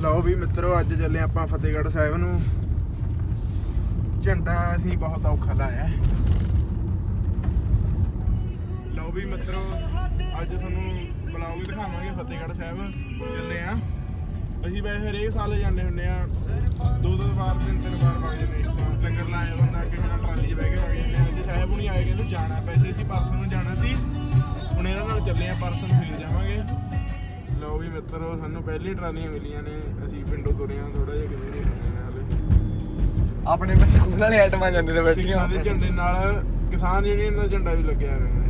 ਲਓ ਵੀ ਮਿੱਤਰੋ, ਅੱਜ ਚੱਲੇ ਆਪਾਂ ਫਤਿਹਗੜ੍ਹ ਸਾਹਿਬ ਨੂੰ। ਝੰਡਾ ਅਸੀਂ ਬਹੁਤ ਔਖਾ ਲਾਇਆ ਲਓ ਵੀ ਮਿੱਤਰੋ, ਅੱਜ ਤੁਹਾਨੂੰ ਬਲੌਗ ਦਿਖਾਵਾਂਗੇ ਫਤਿਹਗੜ੍ਹ ਸਾਹਿਬ। ਚੱਲੇ ਆ ਅਸੀਂ ਵੈਸੇ ਹਰੇਕ ਸਾਲ ਜਾਂਦੇ ਹੁੰਦੇ ਆ ਦੋ ਦੋ ਵਾਰ, ਤਿੰਨ ਤਿੰਨ ਵਾਰ ਵਗ ਜਾਂਦੇ ਲੰਗਰ ਲਾਇਆ ਹੁੰਦਾ, ਕਿਸੇ ਨਾਲ ਟਰਾਲੀ 'ਚ ਬਹਿ ਕੇ ਵਗ ਜਾਂਦੇ ਅੱਜ ਸਾਹਿਬ ਹੁਣੀ ਆਏ ਕਹਿੰਦੇ ਜਾਣਾ ਪੈਸੇ ਸੀ ਪਰਸੋਂ ਨੂੰ ਜਾਣਾ ਸੀ। ਹੁਣ ਇਹਨਾਂ ਨਾਲ ਚੱਲੇ ਆ ਪਰਸੋਂ ਨੂੰ ਫੇਰ ਜਾਵਾਂਗੇ। ਲਓ ਵੀ ਮਿੱਤਰੋ ਸਾਨੂੰ ਪਹਿਲੀ ਟਰਾਲੀਆਂ ਮਿਲੀਆਂ ਨੇ। ਅਸੀਂ ਪਿੰਡੋਂ ਤੁਰੇ ਆ ਥੋੜਾ ਜਿਹਾ ਕਿਤੇ ਨਹੀਂ ਹੋਏ ਹਾਲੇ। ਆਪਣੇ ਮੈਂ ਸਕੂਲ ਵਾਲੇ ਆਈਟਮਾਂ ਜਾਂਦੇ ਨੇ ਬੈਠੀਆਂ ਦੇ ਝੰਡੇ ਨਾਲ ਕਿਸਾਨ ਯੂਨੀਅਨ ਦਾ ਝੰਡਾ ਵੀ ਲੱਗਿਆ ਹੋਇਆ ਹੈ।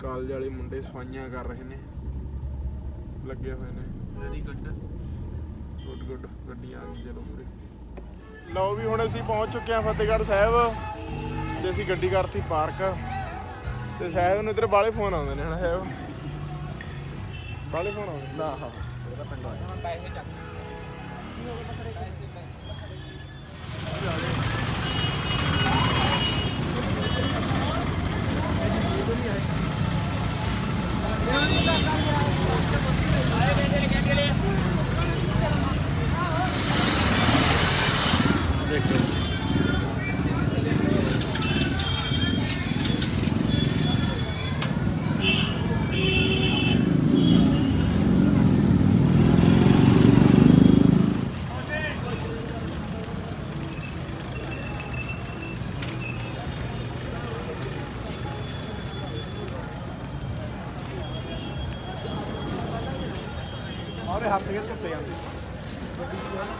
ਕਾਲਜ ਵਾਲੇ ਮੁੰਡੇ ਸਫਾਈਆਂ ਕਰ ਰਹੇ ਨੇ। ਲੱਗੇ ਹੋਏ ਨੇ। ਵੈਰੀ ਗੁੱਡ ਗੁੱਡ ਗੁੱਡ ਗੱਡੀ ਆ ਗਈ ਚਲੋ ਪੂਰੇ। ਲਓ ਵੀ ਹੁਣ ਅਸੀਂ ਪਹੁੰਚ ਚੁੱਕੇ ਹਾਂ ਫਤਿਹਗੜ੍ਹ ਸਾਹਿਬ ਤੇ ਅਸੀਂ ਗੱਡੀ ਕਰਤੀ ਪਾਰਕ। ਤੇ ਸਾਹਿਬ ਨੂੰ ਇਧਰ ਬਾਲੇ ਫੋਨ ਆਉਂਦੇ ਨੇ ਹਨਾ ਸਾਹਿਬ? ਬਾਲੇ ਫੋਨ ਆਉਂਦੇ ਨਾ। ਹਾਂ ਇਹਦਾ ਪਿੰਡ ਆਇਆ ਹੁਣ ਪੈਸੇ ਚੱਕ ਇਹ ਨਹੀਂ ਹੈ 30 anos.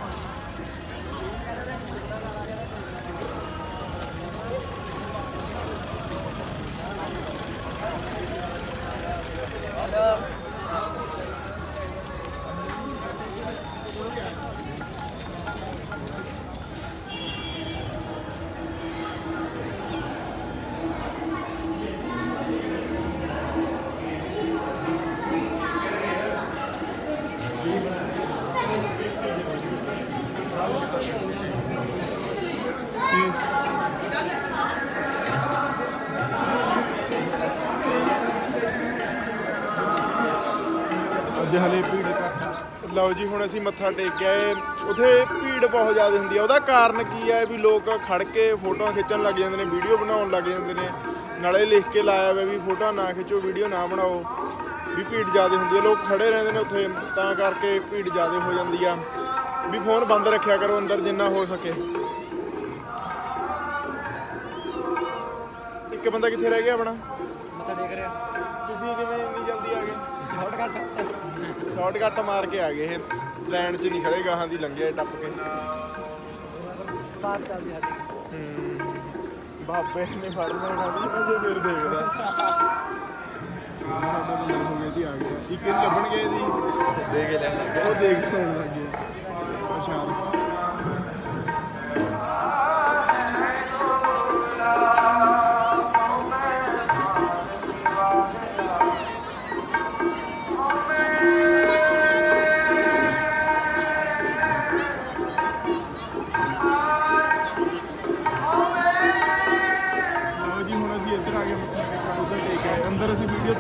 ਲਓ ਜੀ, ਹੁਣ ਅਸੀਂ ਮੱਥਾ ਟੇਕ ਕੇ ਆਏ। ਉਥੇ ਭੀੜ ਬਹੁਤ ਜ਼ਿਆਦਾ ਹੁੰਦੀ ਆ। ਉਹਦਾ ਕਾਰਨ ਕੀ ਹੈ ਵੀ ਲੋਕ ਖੜ ਕੇ ਫੋਟੋਆਂ ਖਿੱਚਣ ਲੱਗ ਜਾਂਦੇ ਨੇ, ਵੀਡੀਓ ਬਣਾਉਣ ਲੱਗ ਜਾਂਦੇ ਨੇ। ਨਾਲੇ ਲਿਖ ਕੇ ਲਾਇਆ ਹੋਇਆ ਵੀ ਫੋਟੋਆਂ ਨਾ ਖਿੱਚੋ, ਵੀਡੀਓ ਨਾ ਬਣਾਓ। ਵੀ ਭੀੜ ਜ਼ਿਆਦਾ ਹੁੰਦੀ ਹੈ ਲੋਕ ਖੜੇ ਰਹਿੰਦੇ ਨੇ ਉੱਥੇ, ਤਾਂ ਕਰਕੇ ਭੀੜ ਜ਼ਿਆਦਾ ਹੋ ਜਾਂਦੀ ਆ। ਵੀ ਫੋਨ ਬੰਦ ਰੱਖਿਆ ਕਰੋ, ਅੰਦਰ ਜਿੰਨਾ ਹੋ ਸਕੇ। ਇੱਕ ਬੰਦਾ ਕਿੱਥੇ ਰਹਿ ਗਿਆ ਆਪਣਾ? ਮੱਥਾ ਟੇਕ ਰਿਹਾ। ਤੁਸੀਂ ਕਿਵੇਂ ਇੰਨੀ ਜਲਦੀ ਆ ਗਏ? ਸ਼ਾਰਟਕਟ ਸ਼ਾਰਟਕਟ ਮਾਰ ਕੇ ਆ ਗਏ ਇਹ। ਲਾਈਨ 'ਚ ਨਹੀਂ ਖੜੇ ਗਾਹਾਂ ਦੀ ਲੰਘੇ ਟੱਪ ਕੇ। ਸਟਾਰ ਚੱਲਦੀ ਸਾਡੀ। ਹੂੰ। ਬਾਬੇ ਨੇ ਫੜ ਲੈਣਾ ਵੀ ਨਾ ਜੇ ਫਿਰ ਦੇਖਦਾ। ਦਾ ਤਾਂ ਹੋ ਗਿਆ ਜੀ ਆ ਗਿਆ। ਇੱਕ ਹੀ ਲੱਭਣ ਗਏ ਦੀ ਦੇ ਕੇ ਲੈਣ ਲੱਗ ਉਹ ਦੇਖ ਲੈਣ ਲੱਗ ਗਿਆ।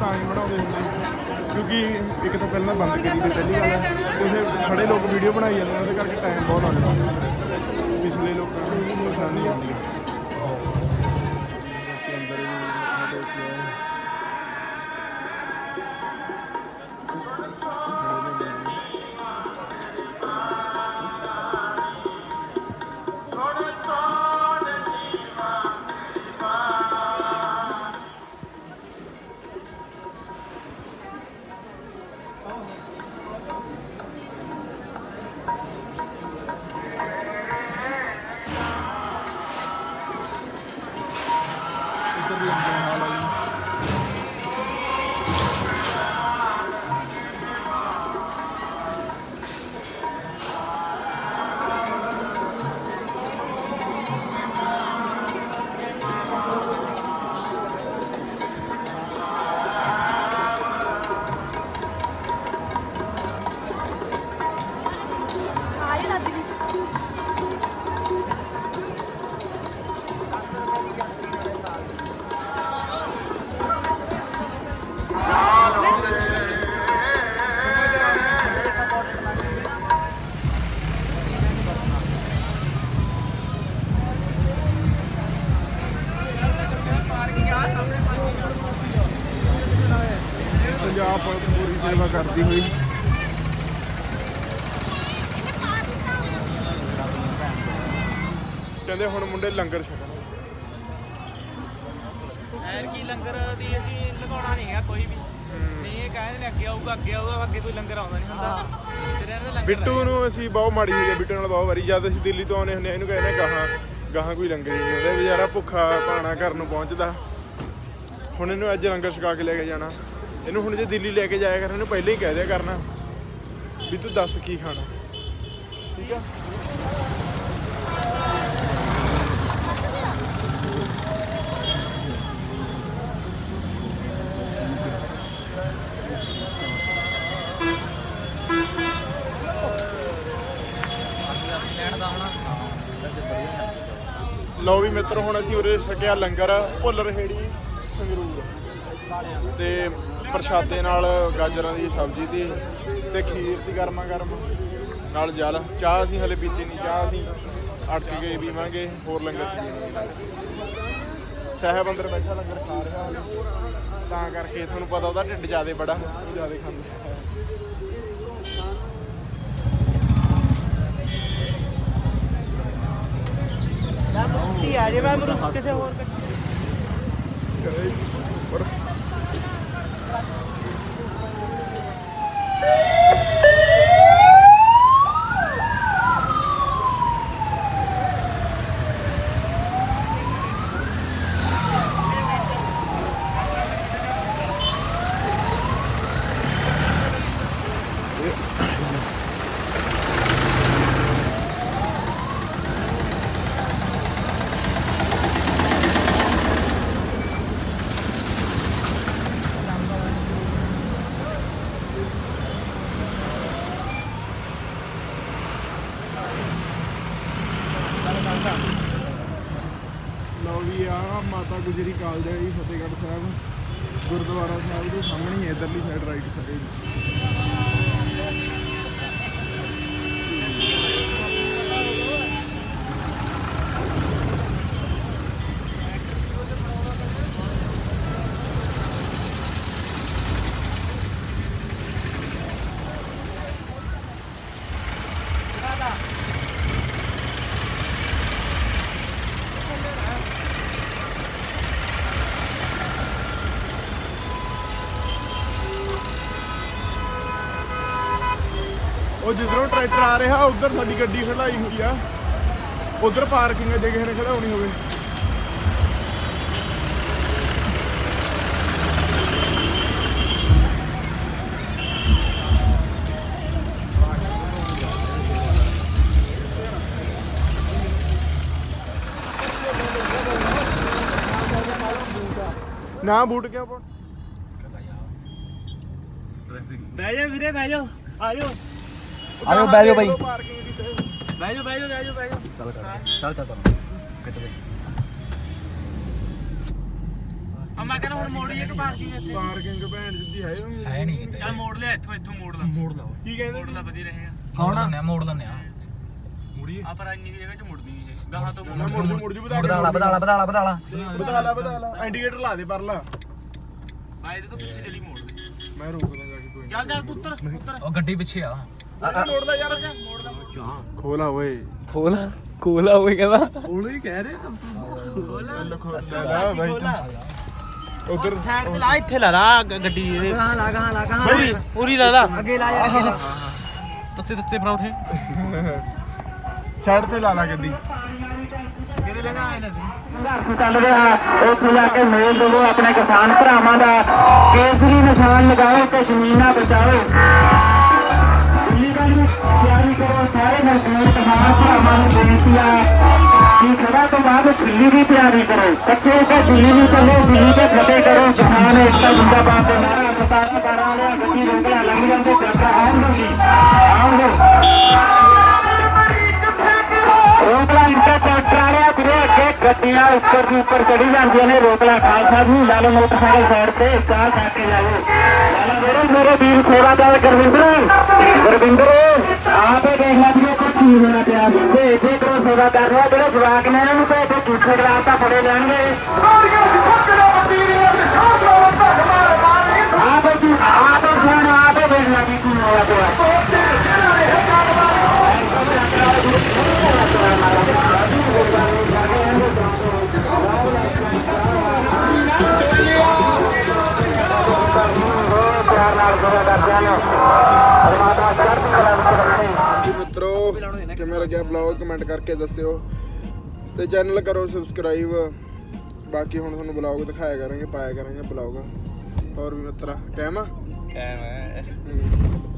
ਤਾਂ ਨਹੀਂ ਬਣਾਉਂਦੇ ਹੁੰਦੇ। ਕਿਉਂਕਿ ਇੱਕ ਤਾਂ ਪਹਿਲਾਂ ਬੰਦ ਕਰੀ ਤੇ ਪਹਿਲੀ ਗੱਲ ਤੇ ਫਿਰ ਖੜੇ ਲੋਕ ਵੀਡੀਓ ਬਣਾਈ ਜਾਂਦੇ ਨੇ, ਉਹਦੇ ਕਰਕੇ ਟਾਈਮ ਬਹੁਤ ਲੱਗਦਾ। ਪਿਛਲੇ ਲੋਕਾਂ ਨੂੰ ਵੀ ਪਰੇਸ਼ਾਨੀ ਆਉਂਦੀ ਹੈ ਕਰਦੀ ਹੋਈ। ਕਹਿੰਦੇ ਹੁਣ ਮੁੰਡੇ ਲੰਗਰ ਛਕਣ। ਐਰ ਕੀ ਲੰਗਰ ਦੀ ਅਸੀਂ ਲਗਾਉਣਾ ਨਹੀਂ ਹੈਗਾ ਕੋਈ ਵੀ। ਨਹੀਂ ਇਹ ਕਹਿੰਦੇ ਨੇ ਅੱਗੇ ਆਊਗਾ ਅੱਗੇ ਆਊਗਾ ਅੱਗੇ ਕੋਈ ਲੰਗਰ ਆਉਂਦਾ ਨਹੀਂ ਹੁੰਦਾ। ਲੰਗਰ ਬਿੱਟੂ ਨੂੰ ਅਸੀਂ ਬਹੁਤ ਮਾੜੀ ਹੋਈ ਹੈ ਬਿੱਟੂ ਨਾਲ ਬਹੁਤ ਵਾਰੀ। ਜਦ ਅਸੀਂ ਦਿੱਲੀ ਤੋਂ ਆਉਂਦੇ ਹੁੰਦੇ ਹਾਂ, ਇਹਨੂੰ ਕਹਿੰਦੇ ਗਾਹਾਂ ਗਾਹਾਂ ਕੋਈ ਲੰਗਰ ਹੀ ਨਹੀਂ ਹੁੰਦਾ। ਵਿਚਾਰਾ ਭੁੱਖਾ ਪਾਣਾ ਘਰ ਨੂੰ ਪਹੁੰਚਦਾ। ਹੁਣ ਇਹਨੂੰ ਅੱਜ ਲੰਗਰ ਛਕਾ ਕੇ ਲੈ ਕੇ ਜਾਣਾ। ਇਹਨੂੰ ਹੁਣ ਜੇ ਦਿੱਲੀ ਲੈ ਕੇ ਜਾਇਆ ਕਰਨਾ, ਇਹਨੂੰ ਪਹਿਲਾਂ ਹੀ ਕਹਿ ਦਿਆ ਕਰਨਾ ਵੀ ਤੂੰ ਦੱਸ ਕੀ ਖਾਣਾ। ਠੀਕ ਆ? ਲਓ ਵੀ ਮਿੱਤਰ, ਹੁਣ ਅਸੀਂ ਉਰੇ ਛਕਿਆ ਲੰਗਰ ਭੁੱਲਰ ਹੇੜੀ ਸੰਗਰੂਰ। ਤੇ ਪ੍ਰਸ਼ਾਦੇ ਨਾਲ ਗਾਜਰਾਂ ਦੀ ਸਬਜ਼ੀ ਦੀ ਤੇ ਖੀਰ ਦੀ ਗਰਮਾ ਗਰਮ ਨਾਲ ਜਲ। ਚਾਹ ਅਸੀਂ ਹਲੇ ਪੀਤੀ ਨਹੀਂ ਚਾਹ ਅਸੀਂ ਅਟਕ ਗਏ ਪੀਵਾਂਗੇ ਹੋਰ ਲੰਗਰ ਚ ਸਾਹਿਬ ਅੰਦਰ ਬੈਠਾ ਲੰਗਰ ਖਾ ਰਿਹਾ ਤਾਂ ਕਰਕੇ ਤੁਹਾਨੂੰ ਪਤਾ ਉਹਦਾ ਢਿੱਡ ਜ਼ਿਆਦੇ ਬੜਾ ਜ਼ਿਆਦੇ ਖਾਂਦਾ। ਕੀ ਆ ਜੇ ਮੈਂ ਮੈਨੂੰ ਕਿਸੇ ਹੋਰ ਪਰ ਲਓ ਵੀ ਆ ਮਾਤਾ ਗੁਜਰੀ ਕਾਲਜ ਹੈ ਜੀ ਫਤਿਹਗੜ੍ਹ ਸਾਹਿਬ ਗੁਰਦੁਆਰਾ ਸਾਹਿਬ ਦੇ ਸਾਹਮਣੇ ਹੀ ਹੈ, ਇੱਧਰਲੀ ਸਾਈਡ ਰਾਈਟ ਸਾਈਡ ਉਹ ਜਿੱਧਰੋਂ ਟਰੈਕਟਰ ਆ ਰਿਹਾ, ਉਧਰ ਸਾਡੀ ਗੱਡੀ ਖੜਾਈ ਹੋਈ ਆ। ਉਧਰ ਪਾਰਕਿੰਗ ਹੈ ਜੇ ਕਿਸੇ ਨੇ ਖੜਾਉਣੀ ਹੋਵੇ। ਨਾ ਬੂਟ ਕਿਉਂ ਪਾਉਣ? ਬਹਿ ਜਾ ਵੀਰੇ, ਬਹਿ ਜਾ ਆ ਜਾਓ ਆਜੋ ਬਹਿ ਜਾਓ ਬਾਈ ਬਹਿ ਜਾ ਬਹਿ ਜਾ ਬਹਿ ਜਾ ਬਹਿ ਜਾ ਚੱਲ ਚੱਲ ਚੱਲ ਚੱਲ ਕਿੱਥੇ ਬਈ ਆ ਮੈਂ ਕਹਿੰਦਾ ਹੁਣ ਮੋੜੀ ਇੱਕ ਪਾਰਕਿੰਗ ਇੱਥੇ। ਪਾਰਕਿੰਗ ਭੈਣ ਜਿੱਦੀ ਹੈ ਹੀ ਨਹੀਂ। ਹੈ ਨਹੀਂ ਕਿਤੇ। ਚੱਲ ਮੋੜ ਲਿਆ ਇੱਥੋਂ ਇੱਥੋਂ ਮੋੜ ਲਾ। ਮੋੜ ਲਾ। ਕੀ ਕਹਿੰਦੇ ਮੋੜ ਲਾ ਵਧੀਆ ਰਹੇਗਾ। ਮੋੜ ਲੈਂਦੇ ਆ ਮੋੜ ਲੈਂਦੇ ਆ ਮੁੜੀਏ? ਆ ਪਰ ਇੰਨੀ ਕੁ ਜਗ੍ਹਾ 'ਚ ਮੁੜਦੀ ਨਹੀਂ ਇਹ ਗਾਹਾਂ ਤੋਂ ਮੋੜ ਮੁੜ ਜੂ ਮੁੜ ਜੂ ਵਧਾ ਬਦਾਲਾ ਬਦਾਲਾ ਬਦਾਲਾ ਬਦਾਲਾ ਵਧਾ ਲਾ ਵਧਾ ਲਾ ਇੰਡੀਕੇਟਰ ਲਾ ਦੇ ਪਰ ਲਾ ਆ ਇਹਦੇ ਤੋਂ ਪਿੱਛੇ ਚਲੀ ਮੋੜ। ਦੇ ਮੈਂ ਰੋਕ ਦਾਂਗਾ ਕਿ ਕੋਈ ਚੱਲ ਚੱਲ ਤੂੰ ਉੱਤਰ ਉੱਤਰ ਉਹ ਗੱਡੀ ਪਿੱਛੇ ਆ। ਮੋੜਦਾ ਯਾਰ ਖੋਲਾ ਓਏ। ਖੋਲਾ? ਖੋਲਾ ਹੋਈ ਕਹਿੰਦਾ। ਉਹਲੇ ਹੀ ਕਹਿ ਰਿਹਾ। ਖੋਲਾ। ਖੋਲਾ। ਬਾਈ। ਖੋਲਾ। ਉਧਰ। ਸਾਈਡ ਤੇ ਲਾ ਇੱਥੇ ਲਾ ਲਾ ਗ- ਗੱਡੀ ਇਹਦੇ ਕਹਾਂ ਲਾ ਕਹਾਂ ਲਾ ਕਹਾਂ ਪੂਰੀ ਪੂਰੀ ਲਾ ਲਾ। ਅੱਗੇ ਲਾ ਯਾਰ ਤੱਤੇ ਤੱਤੇ ਪਰੌਠੇ ਸਾਈਡ ਤੇ ਲਾ ਲਾ ਗੱਡੀ। ਕਿਹਦੇ ਲੈਣਾ ਆਏ ਨਾ ਤੂੰ ਸੰਘਰਸ਼ ਚੱਲ ਰਿਹਾ ਉੱਥੇ ਜਾ ਕੇ ਮੇਲ ਦੇਵੋ ਆਪਣੇ ਕਿਸਾਨ ਭਰਾਵਾਂ ਦਾ ਕੇਸਰੀ ਨਿਸ਼ਾਨ ਲਗਾਓ ਤੇ ਜ਼ਮੀਨਾਂ ਬਚਾਓ। ਨੂੰ ਤਿਆਰੀ ਕਰੋ, ਸਾਰੇ ਮਜ਼ਦੂਰ ਕਿਸਾਨ ਭਰਾਵਾਂ ਨੂੰ ਬੇਨਤੀ ਆ। ਕਿ ਖੜਾ ਤੋਂ ਬਾਅਦ ਦਿੱਲੀ ਦੀ ਤਿਆਰੀ ਕਰੋ। ਕੱਚੇ ਤੇ ਦਿੱਲੀ ਨੂੰ ਚੱਲੋ, ਦਿੱਲੀ ਤੇ ਫਤਿਹ ਕਰੋ। ਕਿਸਾਨ ਏਕਤਾ ਜਿੰਦਾਬਾਦ ਦੇ ਨਾਰਾ ਸਰਕਾਰ ਕਾਰਾਂ ਵਾਲਿਆਂ ਗੱਡੀ ਰੋਕ ਲਿਆ ਲੰਘ ਜਾਂਦੇ ਟਰੱਕ ਆਉਣਗੇ ਆਉਣਗੇ ਰੋਕਲਾ ਇੰਟਰ ਟਰੈਕਟਰ ਵਾਲਿਆ ਵੀਰੇ, ਅੱਗੇ ਗੱਡੀਆਂ ਉੱਪਰ ਦੀ ਉੱਪਰ ਚੜੀ ਜਾਂਦੀਆਂ ਨੇ। ਰੋਕਲਾ ਖਾਲਸਾ ਜੀ ਲਾਲ ਲਓ ਮੋਟਰਸਾਈਕਲ ਸਾਈਡ ਤੇ ਚਾਹ ਖਾ ਕੇ ਜਾਓ। ਮੇਰੇ ਵੀਰ ਸੇਵਾਦਾਰ ਗੁਰਵਿੰਦਰ। ਗੁਰਵਿੰਦਰ, ਆਪੇ ਦੇਖ ਲੈ ਜੀ ਕੋਈ ਕੀ ਹੋਣਾ ਪਿਆ। ਤੇ ਜੇ ਕਰੋ ਸੇਵਾਦਾਰ ਨੂੰ ਜਿਹੜੇ ਜਵਾਕ ਨੇ ਇਹਨਾਂ ਨੂੰ ਤੇ ਇੱਥੇ ਝੂਠੇ ਗਲਾਸ ਤਾਂ ਫੜੇ ਲੈਣਗੇ ਆਪ ਤੂੰ ਆ ਤੇ ਸੁਣ ਆ ਤੇ ਵੇਖ ਲੱਗੀ ਹੋਇਆ ਪਿਆ। ਮਿੱਤਰੋ ਕਿਵੇਂ ਲੱਗਿਆ ਬਲੌਗ ਕਮੈਂਟ ਕਰਕੇ ਦੱਸਿਓ। ਤੇ ਚੈਨਲ ਕਰੋ ਸਬਸਕ੍ਰਾਈਬ ਬਾਕੀ ਹੁਣ ਤੁਹਾਨੂੰ ਬਲੌਗ ਦਿਖਾਇਆ ਕਰਾਂਗੇ ਪਾਇਆ ਕਰਾਂਗੇ ਬਲੌਗ ਹੋਰ ਵੀ ਮਿੱਤਰਾ ਕਹਿਮਾ ਕਹਿ ਮੈਂ